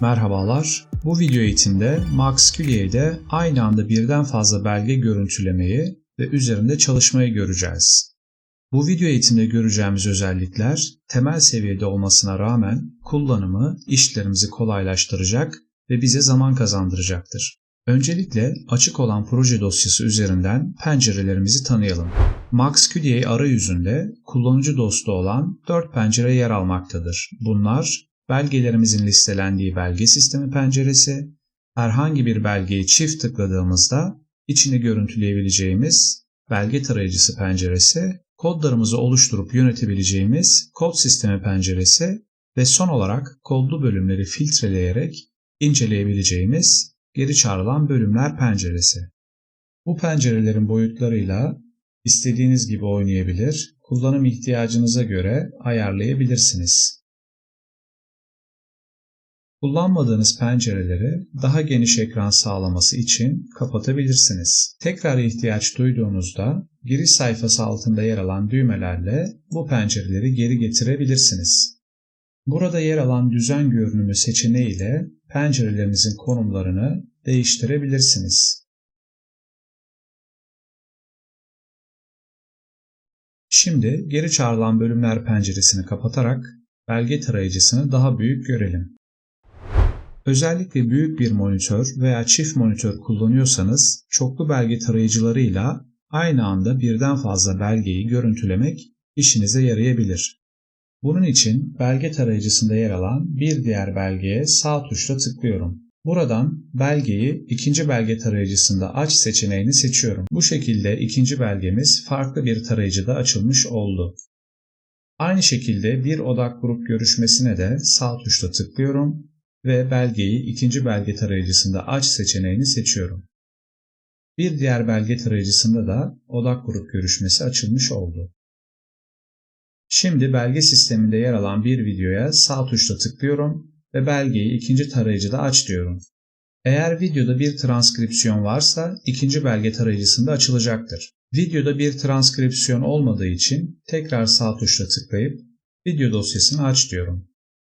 Merhabalar. Bu video eğitimde Max QLE'de aynı anda birden fazla belge görüntülemeyi ve üzerinde çalışmayı göreceğiz. Bu video eğitimde göreceğimiz özellikler temel seviyede olmasına rağmen kullanımı işlerimizi kolaylaştıracak ve bize zaman kazandıracaktır. Öncelikle açık olan proje dosyası üzerinden pencerelerimizi tanıyalım. MaxQDA arayüzünde kullanıcı dostu olan 4 pencere yer almaktadır. Bunlar belgelerimizin listelendiği belge sistemi penceresi, herhangi bir belgeyi çift tıkladığımızda içini görüntüleyebileceğimiz belge tarayıcısı penceresi, kodlarımızı oluşturup yönetebileceğimiz kod sistemi penceresi ve son olarak kodlu bölümleri filtreleyerek inceleyebileceğimiz geri çağrılan bölümler penceresi. Bu pencerelerin boyutlarıyla istediğiniz gibi oynayabilir, kullanım ihtiyacınıza göre ayarlayabilirsiniz. Kullanmadığınız pencereleri daha geniş ekran sağlaması için kapatabilirsiniz. Tekrar ihtiyaç duyduğunuzda giriş sayfası altında yer alan düğmelerle bu pencereleri geri getirebilirsiniz. Burada yer alan düzen görünümü seçeneği ile pencerelerinizin konumlarını değiştirebilirsiniz. Şimdi geri çağrılan bölümler penceresini kapatarak belge tarayıcısını daha büyük görelim. Özellikle büyük bir monitör veya çift monitör kullanıyorsanız çoklu belge tarayıcılarıyla aynı anda birden fazla belgeyi görüntülemek işinize yarayabilir. Bunun için belge tarayıcısında yer alan bir diğer belgeye sağ tuşla tıklıyorum. Buradan belgeyi ikinci belge tarayıcısında aç seçeneğini seçiyorum. Bu şekilde ikinci belgemiz farklı bir tarayıcıda açılmış oldu. Aynı şekilde bir odak grup görüşmesine de sağ tuşla tıklıyorum ve belgeyi ikinci belge tarayıcısında aç seçeneğini seçiyorum. Bir diğer belge tarayıcısında da odak grup görüşmesi açılmış oldu. Şimdi belge sisteminde yer alan bir videoya sağ tuşla tıklıyorum ve belgeyi ikinci tarayıcıda aç diyorum. Eğer videoda bir transkripsiyon varsa ikinci belge tarayıcısında açılacaktır. Videoda bir transkripsiyon olmadığı için tekrar sağ tuşla tıklayıp video dosyasını aç diyorum.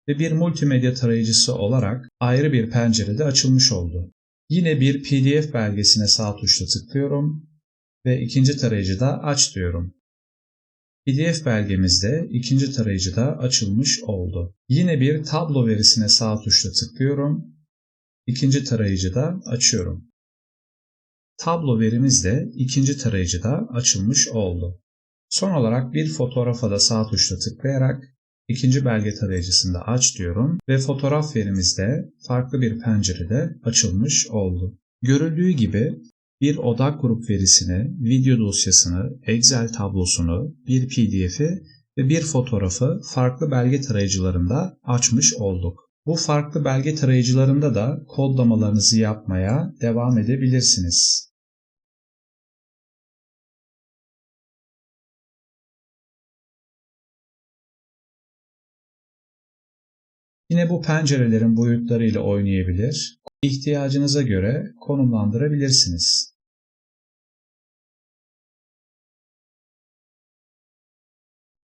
Ve bir multimedya tarayıcısı olarak ayrı bir pencerede açılmış oldu. Yine bir PDF belgesine sağ tuşla tıklıyorum ve ikinci tarayıcıda aç diyorum. PDF belgemizde ikinci tarayıcıda açılmış oldu. Yine bir tablo verisine sağ tuşla tıklıyorum. İkinci tarayıcıda açıyorum. Tablo verimiz de ikinci tarayıcıda açılmış oldu. Son olarak bir fotoğrafa da sağ tuşla tıklayarak ikinci belge tarayıcısında aç diyorum ve fotoğraf verimiz de farklı bir pencerede açılmış oldu. Görüldüğü gibi bir odak grup verisini, video dosyasını, Excel tablosunu, bir PDF'i ve bir fotoğrafı farklı belge tarayıcılarında açmış olduk. Bu farklı belge tarayıcılarında da kodlamalarınızı yapmaya devam edebilirsiniz. Yine bu pencerelerin boyutlarıyla oynayabilir, ihtiyacınıza göre konumlandırabilirsiniz.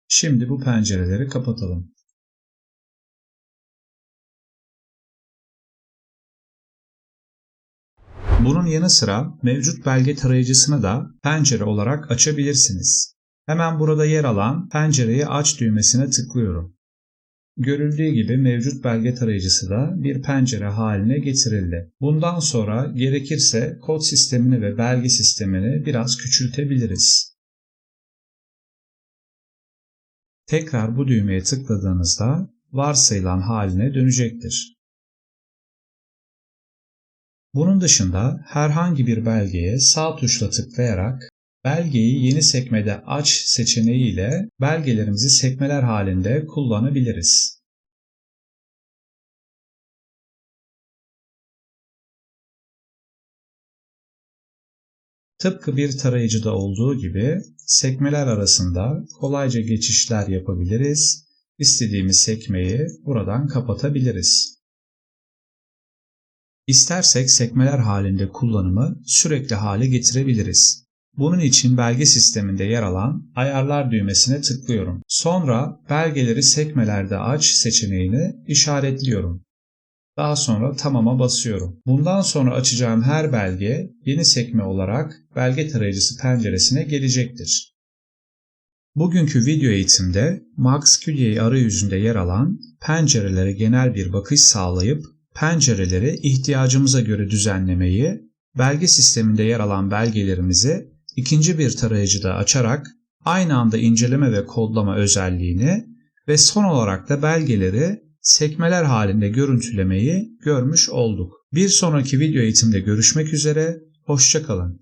Şimdi bu pencereleri kapatalım. Bunun yanı sıra mevcut belge tarayıcısını da pencere olarak açabilirsiniz. Hemen burada yer alan pencereyi aç düğmesine tıklıyorum. Görüldüğü gibi mevcut belge tarayıcısı da bir pencere haline getirildi. Bundan sonra gerekirse kod sistemini ve belge sistemini biraz küçültebiliriz. Tekrar bu düğmeye tıkladığınızda varsayılan haline dönecektir. Bunun dışında herhangi bir belgeye sağ tuşla tıklayarak belgeyi yeni sekmede aç seçeneği ile belgelerimizi sekmeler halinde kullanabiliriz. Tıpkı bir tarayıcıda olduğu gibi sekmeler arasında kolayca geçişler yapabiliriz. İstediğimiz sekmeyi buradan kapatabiliriz. İstersek sekmeler halinde kullanımı sürekli hale getirebiliriz. Bunun için belge sisteminde yer alan ayarlar düğmesine tıklıyorum. Sonra belgeleri sekmelerde aç seçeneğini işaretliyorum. Daha sonra tamama basıyorum. Bundan sonra açacağım her belge yeni sekme olarak belge tarayıcısı penceresine gelecektir. Bugünkü video eğitimde MaxQDA arayüzünde yer alan pencerelere genel bir bakış sağlayıp pencereleri ihtiyacımıza göre düzenlemeyi, belge sisteminde yer alan belgelerimizi ikinci bir tarayıcıda açarak aynı anda inceleme ve kodlama özelliğini ve son olarak da belgeleri sekmeler halinde görüntülemeyi görmüş olduk. Bir sonraki video eğitimde görüşmek üzere, hoşçakalın.